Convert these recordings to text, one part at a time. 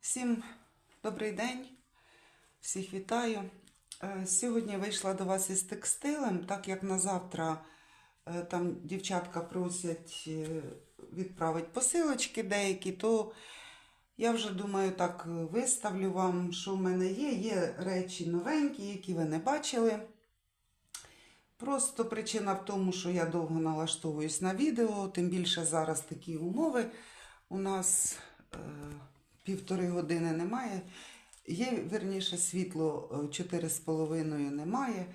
Всім добрий день, всіх вітаю. Е, Сьогодні вийшла до вас із текстилем, так як на завтра е, там дівчатка просять е, відправити посилочки деякі, то я вже думаю, так виставлю вам, що в мене є. Є речі новенькі, які ви не бачили. Просто причина в тому, що я довго налаштовуюсь на відео, тим більше зараз такі умови. У нас півтори години немає. Є, верніше, світло е, 4,5 немає.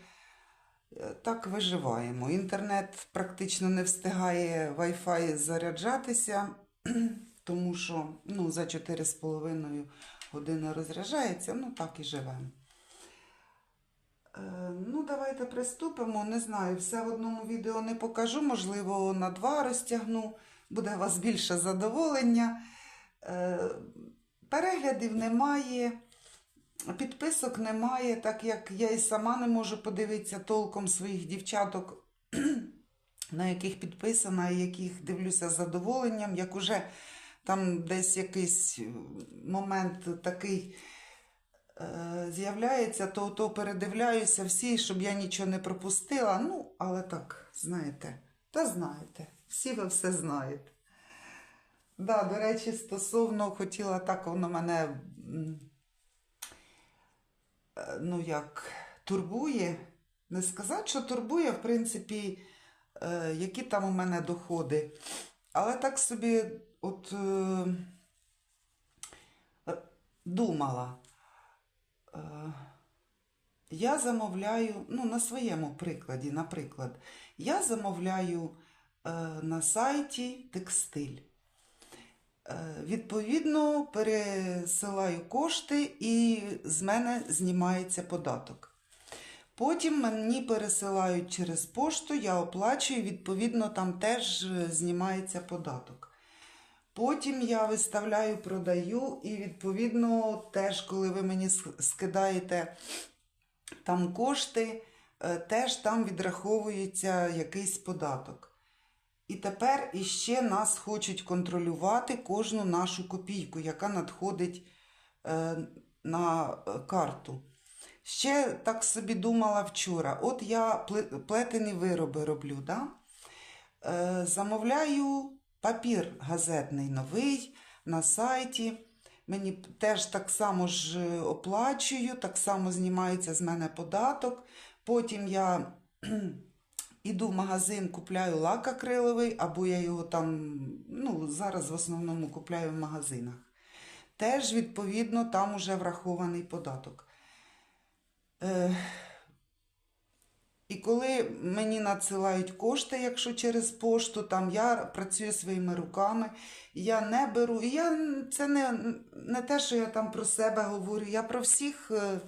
Е, Так виживаємо. Інтернет практично не встигає Wi-Fi заряджатися, тому що ну, за 4,5 години розряджається, ну так і живемо. Е, Ну, давайте приступимо. Не знаю, все в одному відео не покажу, можливо, на два розтягну. Буде у вас більше задоволення. Е, Переглядів немає, підписок немає, так як я і сама не можу подивитися толком своїх дівчаток, на яких підписана, і яких дивлюся з задоволенням. Як уже там десь якийсь момент такий е, з'являється, то, то передивляюся всі, щоб я нічого не пропустила. Ну, але так, знаєте, та знаєте, всі ви все знаєте. Да, до речі, стосовно хотіла так, воно мене е, ну як турбує. Не сказати, що турбує, в принципі, е, які там у мене доходи. Але так собі от е, думала. Я замовляю, ну, на своєму прикладі, наприклад, я замовляю на сайті текстиль. Е, Відповідно, пересилаю кошти і з мене знімається податок. Потім мені пересилають через пошту, я оплачую, відповідно, там теж е, знімається податок. Потім я виставляю, продаю, і відповідно, теж, коли ви мені скидаєте там кошти, е, теж там відраховується якийсь податок. І тепер іще нас хочуть контролювати кожну нашу копійку, яка надходить е, на е, карту. Ще так собі думала вчора. От я плетені вироби роблю, да? е, замовляю папір газетний новий на сайті. Мені теж так само ж оплачую, так само знімається з мене податок. Потім я іду в магазин, купляю лак акриловий, або я його там, ну, зараз в основному купляю в магазинах. Теж, відповідно, там уже врахований податок. Е, і коли мені надсилають кошти, якщо через пошту, там я працюю своїми руками, я не беру. Я це не, не те, що я там про себе говорю, я про всіх е,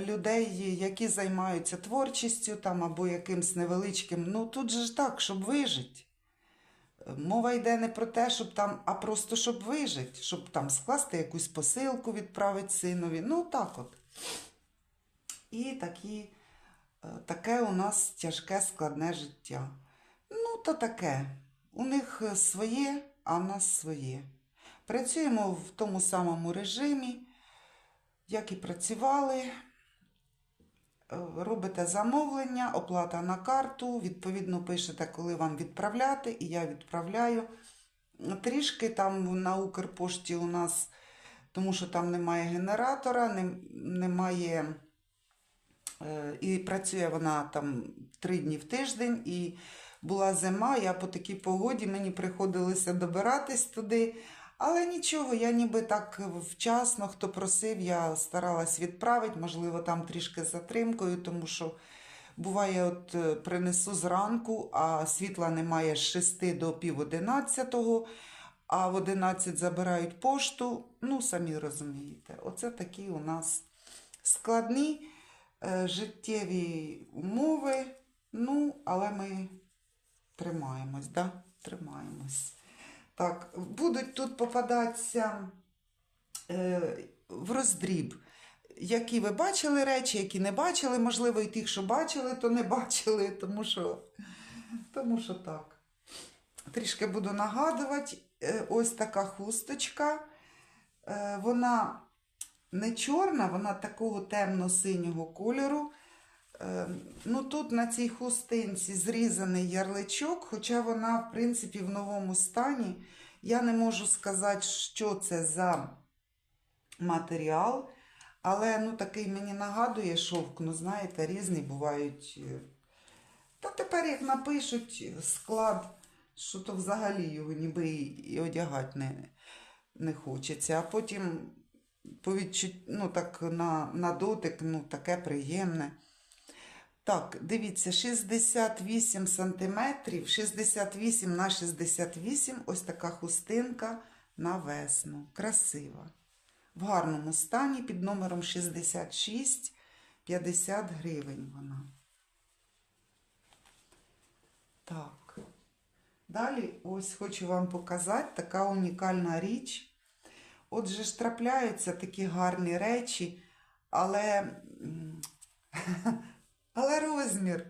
людей, які займаються творчістю там або якимсь невеличким. Ну тут же ж так, щоб вижити. Мова йде не про те, щоб там, а просто щоб вижити, щоб там скласти якусь посилку, відправити синові. Ну так от. І такі, е, таке у нас тяжке складне життя. Ну, то таке. У них е, своє, а в нас своє. Працюємо в тому самому режимі, як і працювали. Е, Робите замовлення, оплата на карту, відповідно пишете, коли вам відправляти, і я відправляю. Трішки там на Укрпошті у нас, тому що там немає генератора, немає. Е, І працює вона там три дні в тиждень, і була зима, я по такій погоді мені приходилося добиратись туди. Але нічого, я ніби так вчасно, хто просив, я старалась відправити, можливо, там трішки затримкою, тому що буває, от е, принесу зранку, а світла немає з 6 до пів 11, а в 11 забирають пошту. Ну, самі розумієте, оце такі у нас складні е, життєві умови. Ну, але ми тримаємось, да? Тримаємось. Так, будуть тут попадатися е, в роздріб. Які ви бачили речі, які не бачили, можливо, і тих, що бачили, то не бачили, тому що, тому що так. Трішки буду нагадувати, Е, ось така хусточка. Е, Вона не чорна, вона такого темно-синього кольору. Е, Ну, тут на цій хустинці зрізаний ярличок, хоча вона, в принципі, в новому стані. Я не можу сказати, що це за матеріал, але ну, такий мені нагадує шовк, ну, знаєте, різні бувають. е, Та тепер, як напишуть склад, що то взагалі його ніби і, одягати не, не хочеться. А потім по ну, так, на, на дотик ну, таке приємне. Так, дивіться, 68 сантиметрів, 68 на 68, ось така хустинка на весну. Красива. В гарному стані під номером 66, 50 гривень вона. Так. Далі ось хочу вам показати така унікальна річ. Отже ж трапляються такі гарні речі, але, розмір.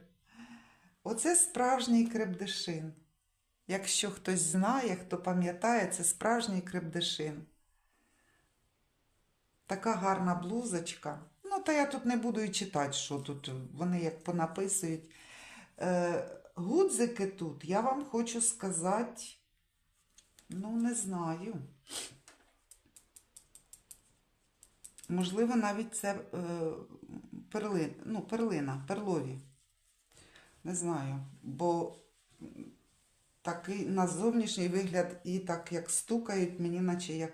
Оце справжній крепдешин. Якщо хтось знає, хто пам'ятає, це справжній крепдешин. Така гарна блузочка. Ну, та я тут не буду і читати, що тут вони як понаписують. Е, гудзики тут, я вам хочу сказати, ну, не знаю. Можливо, навіть це е, ну, перлина, перлові. Не знаю, бо такий на зовнішній вигляд і так як стукають, мені наче як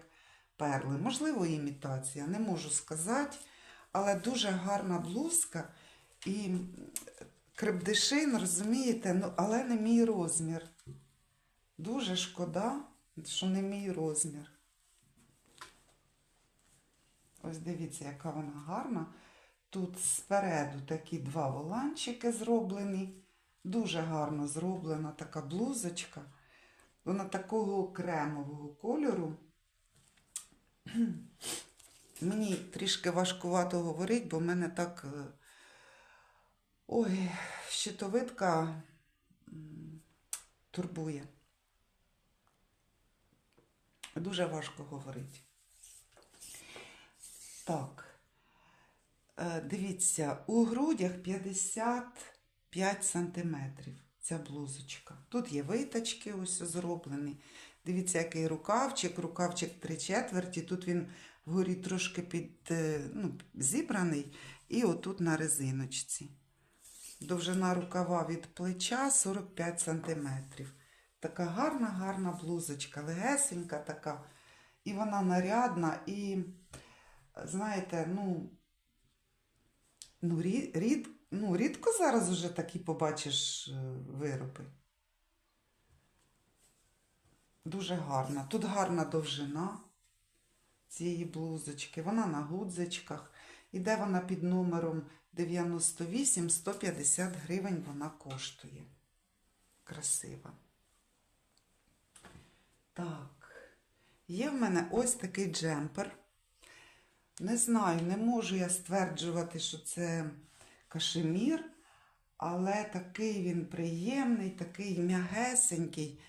перли. Можливо, імітація, не можу сказати, але дуже гарна блузка і крепдешин, розумієте, ну, але не мій розмір. Дуже шкода, що не мій розмір. Ось дивіться, яка вона гарна. Тут спереду такі два воланчики зроблені. Дуже гарно зроблена така блузочка. Вона такого кремового кольору. Мені трішки важкувато говорити, бо в мене так. е, Ой, щитовидка турбує. Дуже важко говорити. Так. Е, Дивіться, у грудях 55 сантиметрів ця блузочка. Тут є виточки ось зроблені. Дивіться, який рукавчик, рукавчик три четверті. Тут він вгорі трошки під, е, ну, зібраний, і отут на резиночці. Довжина рукава від плеча 45 сантиметрів. Така гарна, гарна блузочка, легесенька така. І вона нарядна, і, знаєте, ну, ну, рід, рід, ну рідко зараз уже такі побачиш е, вироби. Дуже гарна. Тут гарна довжина цієї блузочки. Вона на гудзичках. Іде вона під номером 98 150 гривень вона коштує. Красива. Так. Є в мене ось такий джемпер. Не знаю, не можу я стверджувати, що це кашемір, але такий він приємний, такий м'ягесенький.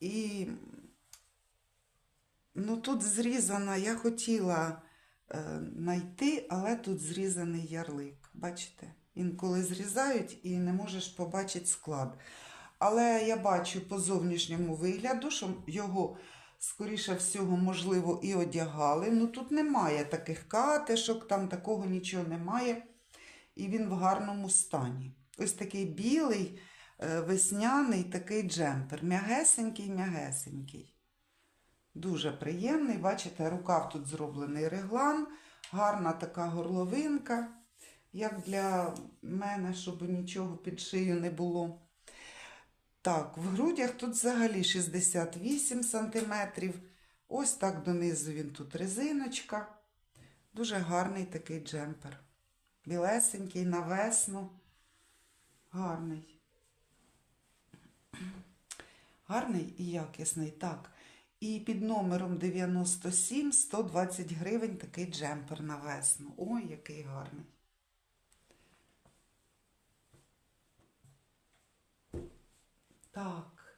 І ну, тут зрізана, я хотіла е, знайти, але тут зрізаний ярлик. Бачите? Інколи зрізають і не можеш побачити склад. Але я бачу по зовнішньому вигляду, що його, скоріше всього, можливо, і одягали. Ну тут немає таких катишок, там такого нічого немає. І він в гарному стані. Ось такий білий, е, весняний такий джемпер. М'ягесенький, м'ягесенький. Дуже приємний. Бачите, рукав тут зроблений реглан, гарна така горловинка, як для мене, щоб нічого під шию не було. Так, в грудях тут взагалі 68 сантиметрів. Ось так донизу він тут резиночка. Дуже гарний такий джемпер. Білесенький на весну. Гарний. Гарний і якісний. Так. І під номером 97 120 гривень такий джемпер на весну. Ой, який гарний. Так.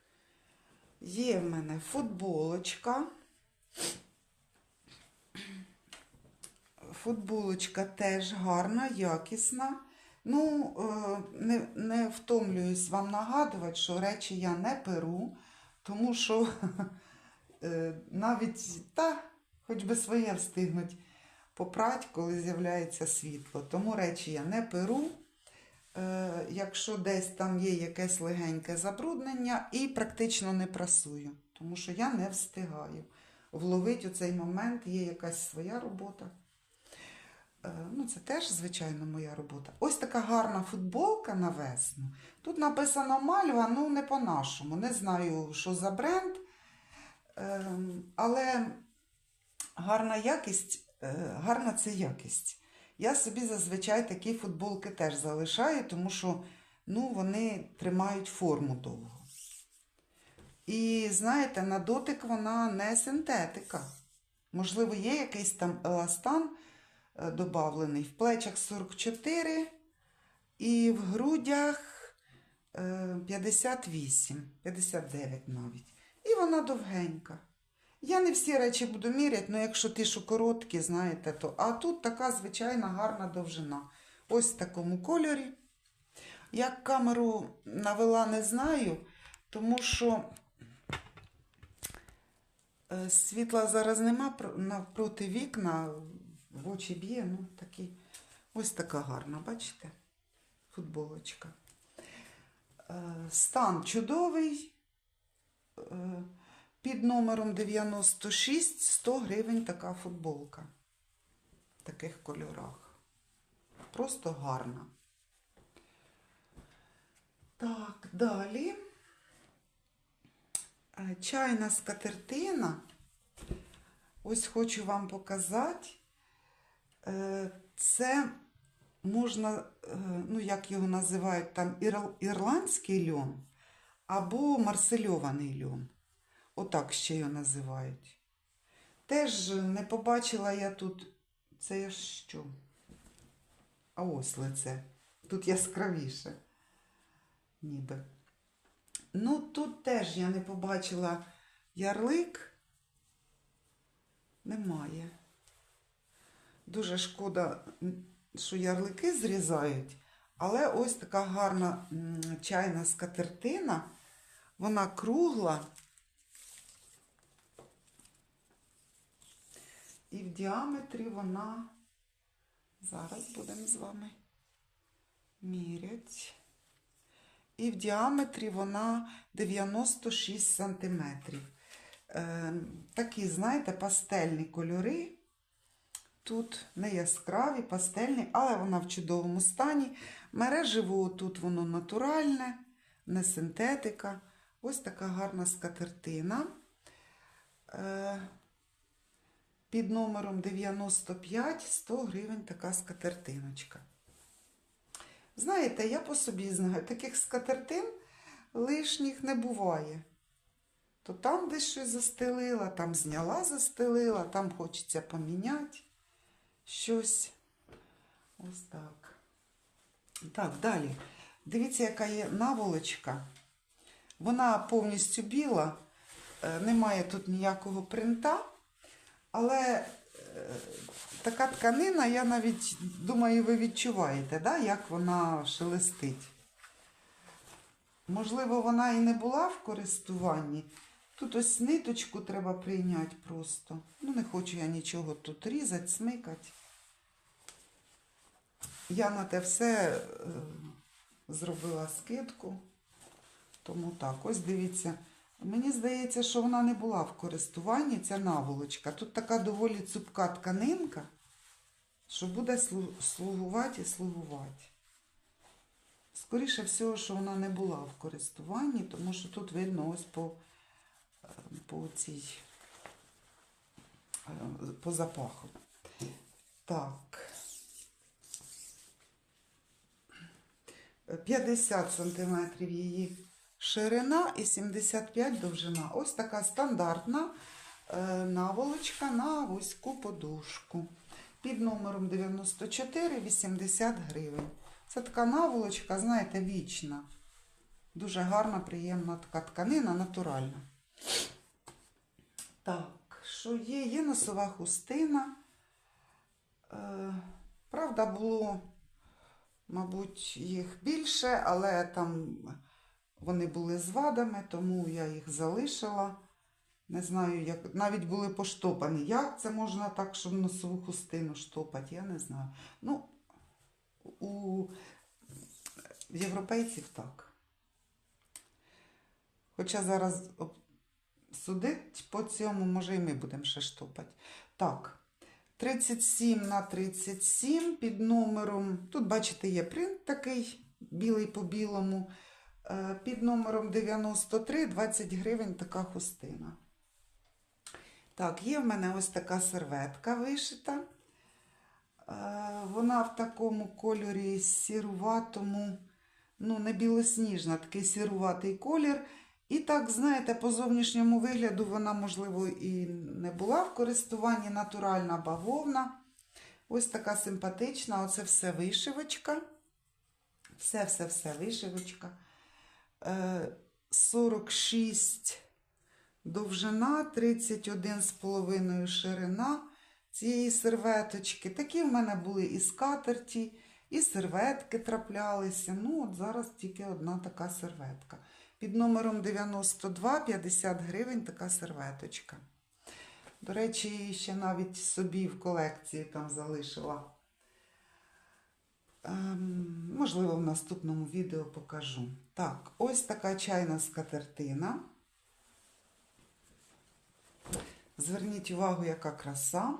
Є в мене футболочка. футболочка теж гарна, якісна. Ну, е, не, не втомлююсь вам нагадувати, що речі я не перу, тому що е, навіть та, хоч би своє встигнуть попрать, коли з'являється світло. Тому речі я не перу. Е, якщо десь там є якесь легеньке забруднення, і практично не прасую, тому що я не встигаю. Вловити у цей момент є якась своя робота. Е, Ну, це теж, звичайно, моя робота. Ось така гарна футболка на весну. Тут написано Мальва, ну не по-нашому. Не знаю, що за бренд. Ем, Але гарна якість, е, гарна це якість. Я собі зазвичай такі футболки теж залишаю, тому що ну, вони тримають форму довго. І знаєте, на дотик вона не синтетика. Можливо, є якийсь там еластан е, добавлений. В плечах 44 і в грудях е, 58, 59 навіть. І вона довгенька. Я не всі речі буду міряти, але якщо ті, що короткі, знаєте, то. А тут така звичайна гарна довжина. Ось в такому кольорі. Як камеру навела, не знаю, тому що е, світла зараз нема про- навпроти вікна, в очі б'є, ну такі. Ось така гарна, бачите? Футболочка. Е, Стан чудовий. Під номером 96 100 гривень така футболка. В таких кольорах. Просто гарна. Так, далі. Е, Чайна скатертина. Ось хочу вам показати. Е, Це можна, е, ну як його називають, там ірландський льон або марсельований льон. Отак ще його називають. Теж не побачила я тут. Це я що? А ось лице. Тут яскравіше. Ніби. Ну, тут теж я не побачила ярлик. Немає. Дуже шкода, що ярлики зрізають. Але ось така гарна чайна скатертина. Вона кругла. І в діаметрі вона. Зараз будемо з вами міряти. І в діаметрі вона 96 сантиметрів. Е, такі, знаєте, пастельні кольори. Тут не яскраві, пастельні, але вона в чудовому стані. Мереживо тут воно натуральне, не синтетика. Ось така гарна скатертина. Е, під номером 95 100 гривень така скатертиночка. Знаєте, я по собі знаю, таких скатертин лишніх не буває. То там десь щось застелила, там зняла, застелила, там хочеться поміняти щось. Ось так. Так, далі. Дивіться, яка є наволочка. Вона повністю біла, е, немає тут ніякого принта, але е, така тканина, я навіть думаю, ви відчуваєте, да, як вона шелестить. Можливо, вона і не була в користуванні. Тут ось ниточку треба прийняти просто. Ну, не хочу я нічого тут різати, смикати. Я на те все е, зробила скидку. Тому так, ось дивіться. Мені здається, що вона не була в користуванні, ця наволочка. Тут така доволі цупка тканинка, що буде слугувати і слугувати. Скоріше всього, що вона не була в користуванні, тому що тут видно ось по, е, по цій е, по запаху. Так. 50 сантиметрів її ширина і 75 довжина. Ось така стандартна е, наволочка на вузьку подушку. Під номером 94 80 гривень. Це така наволочка, знаєте, вічна. Дуже гарна, приємна така тканина, натуральна. Так, що є? Є носова хустина. Е, правда, було, мабуть, їх більше, але там вони були з вадами, тому я їх залишила. Не знаю, як навіть були поштопані. Як це можна так, щоб носову хустину штопати? Я не знаю. Ну, у європейців так. Хоча зараз судить по цьому, може, і ми будемо ще штопати. Так, 37 на 37 під номером. Тут, бачите, є принт такий білий по білому. Е, Під номером 93 20 гривень така хустина. Так, є в мене ось така серветка вишита. Е, Вона в такому кольорі сіруватому, ну, не білосніжна, такий сіруватий колір. І так, знаєте, по зовнішньому вигляду вона, можливо, і не була в користуванні натуральна бавовна. Ось така симпатична, оце все вишивочка. Все-все-все вишивочка. Е, 46 довжина, 31,5 ширина цієї серветочки. Такі в мене були і скатерті, і серветки траплялися. Ну, от зараз тільки одна така серветка. Під номером 92 50 гривень така серветочка. До речі, ще навіть собі в колекції там залишила. Ем, можливо, в наступному відео покажу. Так, ось така чайна скатертина. Зверніть увагу, яка краса.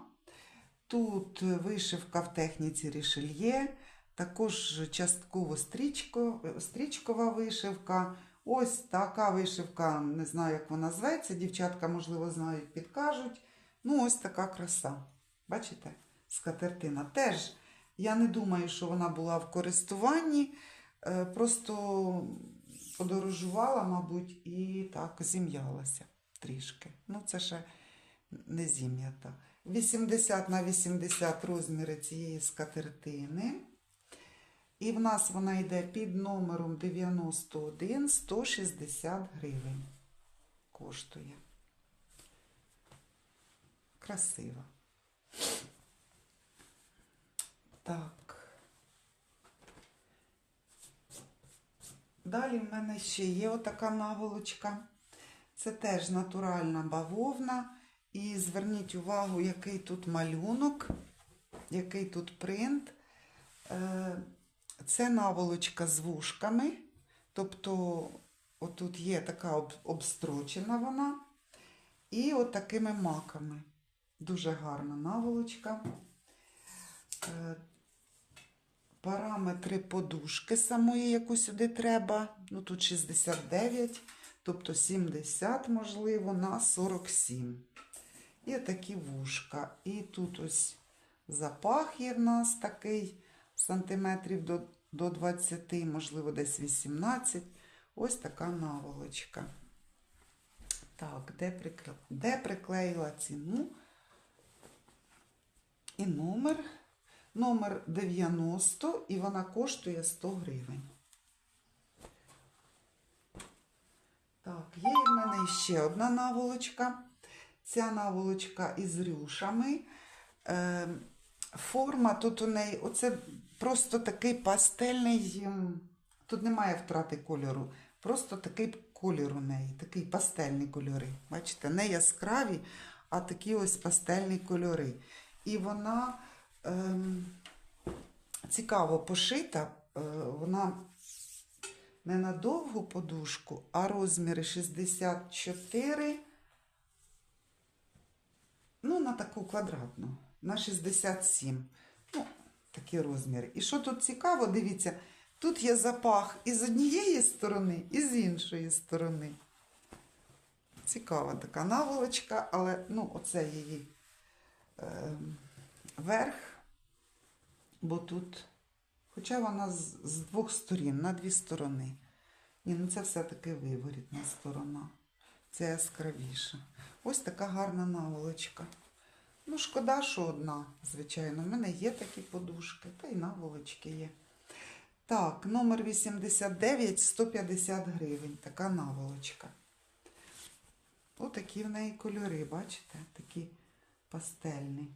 Тут вишивка в техніці рішельє, також частково стрічко, стрічкова вишивка. Ось така вишивка, не знаю, як вона зветься. Дівчатка, можливо, знають, підкажуть. Ну, ось така краса. Бачите? Скатертина. Теж я не думаю, що вона була в користуванні. Е, Просто подорожувала, мабуть, і так зім'ялася трішки. Ну, це ще не зім'ята. 80 на 80 розміри цієї скатертини. І в нас вона йде під номером 91 160 гривень. Коштує. Красиво. Так. Далі в мене ще є отака наволочка. Це теж натуральна бавовна. І зверніть увагу, який тут малюнок, який тут принт. Е, Це наволочка з вушками. Тобто, отут є така обстрочена вона. І от такими маками. Дуже гарна наволочка. Параметри подушки самої, яку сюди треба. Ну, тут 69, тобто 70, можливо, на 47. І такі вушка. І тут ось запах є в нас такий сантиметрів до, до 20, можливо, десь 18. Ось така наволочка. Так, де, прикла... де приклеїла ціну? І номер. Номер 90, і вона коштує 100 гривень. Так, є в мене ще одна наволочка. Ця наволочка із рюшами. Е, форма тут у неї, оце просто такий пастельний, ем, тут немає втрати кольору. Просто такий колір у неї, такий пастельні кольори. Бачите, не яскраві, а такі ось пастельні кольори. І вона ем, цікаво пошита, е, вона не на довгу подушку, а розміри 64, ну, на таку квадратну, на 67. Ну, такі розміри. І що тут цікаво, дивіться, тут є запах і з однієї сторони, і з іншої сторони. Цікава така наволочка, але ну, оце її е, верх, бо тут, хоча вона з, з двох сторін, на дві сторони. Ні, ну це все-таки виворітна сторона. Це яскравіша. Ось така гарна наволочка. Ну, шкода, що одна, звичайно. У мене є такі подушки, та й наволочки є. Так, номер 89, 150 гривень. Така наволочка. Отакі в неї кольори, бачите? Такі пастельні.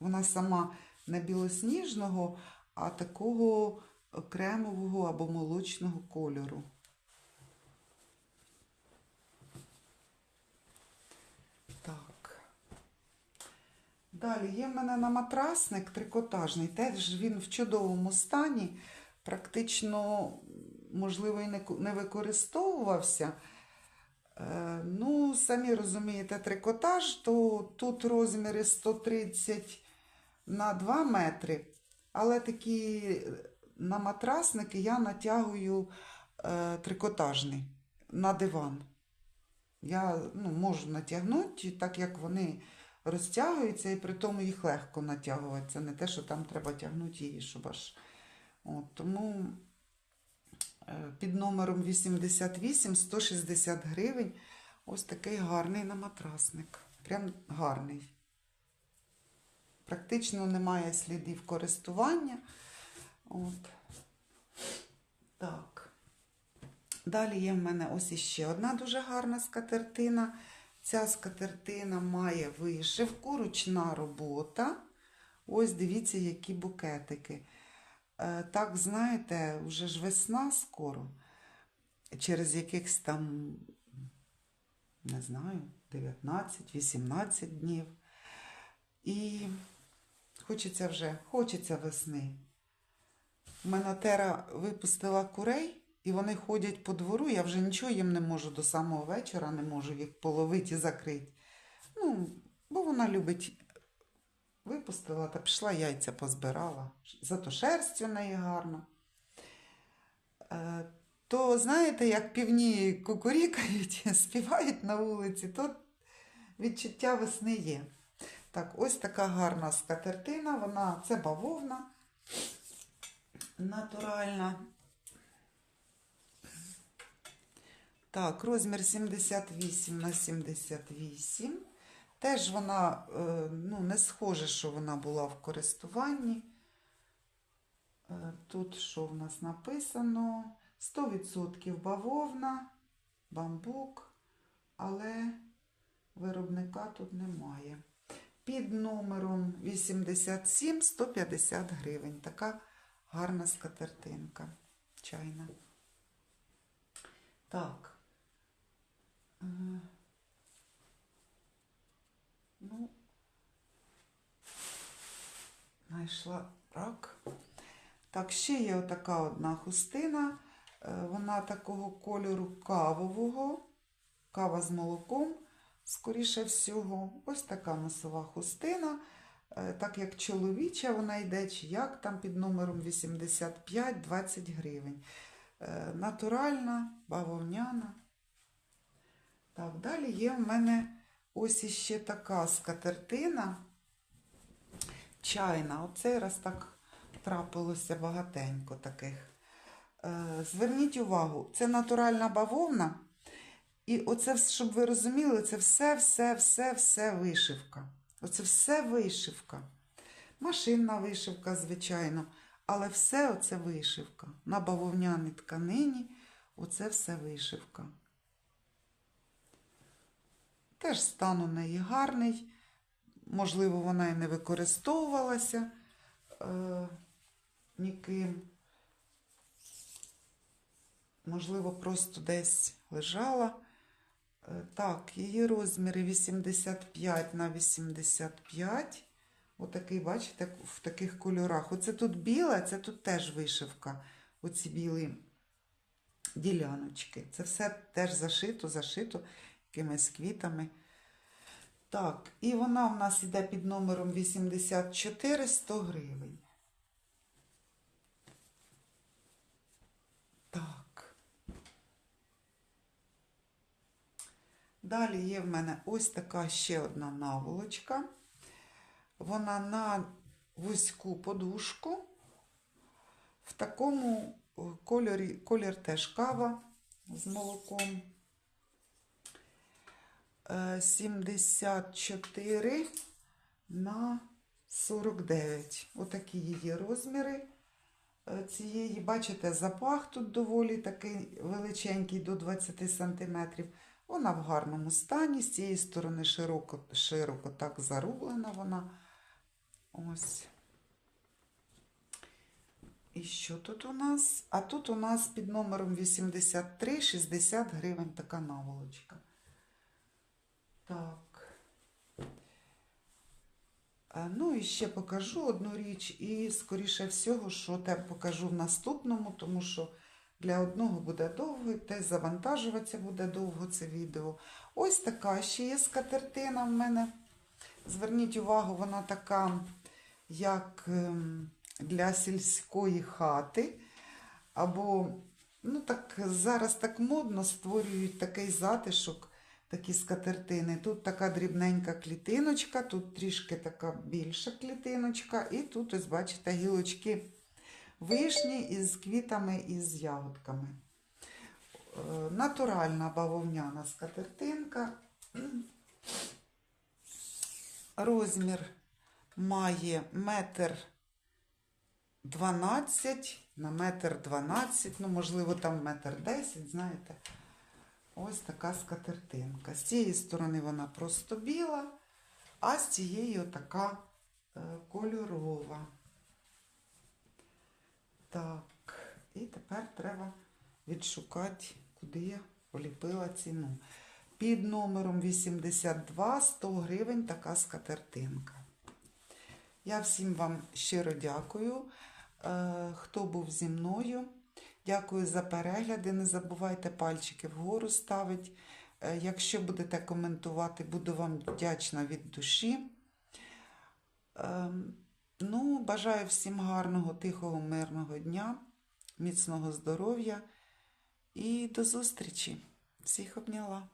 Вона сама не білосніжного, а такого кремового або молочного кольору. Так. Далі є в мене на матрасник трикотажний. Теж він в чудовому стані. Практично, можливо, і не, використовувався. Е, ну, самі розумієте, трикотаж, то тут розміри 130 на 2 метри. Але такі е, на матрасники я натягую е, трикотажний на диван. Я ну, можу натягнути, так як вони розтягуються, і при тому їх легко натягувати. Це не те, що там треба тягнути її, щоб аж. От, тому е, під номером 88 160 гривень. Ось такий гарний на матрасник. Прям гарний. Практично немає слідів користування. От. Так. Далі є в мене ось іще одна дуже гарна скатертина. Ця скатертина має вишивку, ручна робота. Ось дивіться, які букетики. Е, Так, знаєте, вже ж весна скоро. Через якихось там, не знаю, 19-18 днів. І хочеться вже, хочеться весни. У мене тера випустила курей, і вони ходять по двору. Я вже нічого їм не можу до самого вечора, не можу їх половити і закрити. Ну, бо вона любить випустила та пішла яйця позбирала. Зато шерсть у неї гарна. Е, То знаєте, як півні кукурікають, співають на вулиці, то відчуття весни є. Так, ось така гарна скатертина, вона це бавовна натуральна. Так, розмір 78 на 78. Теж вона е, ну, не схоже, що вона була в користуванні. Е, Тут що в нас написано? 100% бавовна, бамбук, але виробника тут немає. Під номером 87 150 гривень. Така гарна скатертинка чайна. Так. Е, Ну, знайшла рак. Так, ще є отака одна хустина. Е, Вона такого кольору кавового, кава з молоком, скоріше всього. Ось така носова хустина. Е, Так як чоловіча вона йде, чи як там під номером 85-20 гривень. Е, Натуральна, бавовняна. Так, далі є в мене ось іще така скатертина чайна. Оцей раз так трапилося багатенько таких. Е, Зверніть увагу, це натуральна бавовна. І оце, щоб ви розуміли, це все, все, все, все вишивка. Оце все вишивка. Машинна вишивка, звичайно, але все оце вишивка. На бавовняній тканині оце все вишивка. Теж стан у неї гарний. Можливо, вона і не використовувалася е, ніким. Можливо, просто десь лежала. Е, так, її розміри 85 на 85. Отакий, бачите, в таких кольорах. Оце тут біла, це тут теж вишивка. Оці білі діляночки. Це все теж зашито, зашито якимись квітами. Так, і вона в нас йде під номером 84 100 гривень. Так. Далі є в мене ось така ще одна наволочка. Вона на вузьку подушку. В такому е, кольорі, колір теж кава з молоком. Е, 74 на 49. Отакі її розміри е, цієї. Бачите, запах тут доволі такий величенький, до 20 см. Вона в гарному стані, з цієї сторони широко, широко так зарублена вона. Ось. І що тут у нас? А тут у нас під номером 83 60 гривень така наволочка. Так. Е, Ну і ще покажу одну річ, і скоріше всього, що те покажу в наступному, тому що для одного буде довго, те завантажуватися буде довго це відео. Ось така ще є скатертина в мене. Зверніть увагу, вона така, як ем, для сільської хати. Або, ну так, зараз так модно створюють такий затишок, такі скатертини. Тут така дрібненька клітиночка, тут трішки така більша клітиночка, і тут, ось бачите, гілочки вишні із квітами і з ягодками. Е, Натуральна бавовняна скатертинка. Розмір має метр 12 на метр 12, ну, можливо, там метр 10, знаєте. Ось така скатертинка. З цієї сторони вона просто біла, а з цієї отака е, кольорова. Так, і тепер треба відшукати, куди я поліпила ціну. Під номером 82 100 гривень така скатертинка. Я всім вам щиро дякую, е, хто був зі мною. Дякую за перегляди. Не забувайте пальчики вгору ставити. Е, Якщо будете коментувати, буду вам вдячна від душі. Ну, бажаю всім гарного, тихого, мирного дня, міцного здоров'я і до зустрічі. Всіх обняла.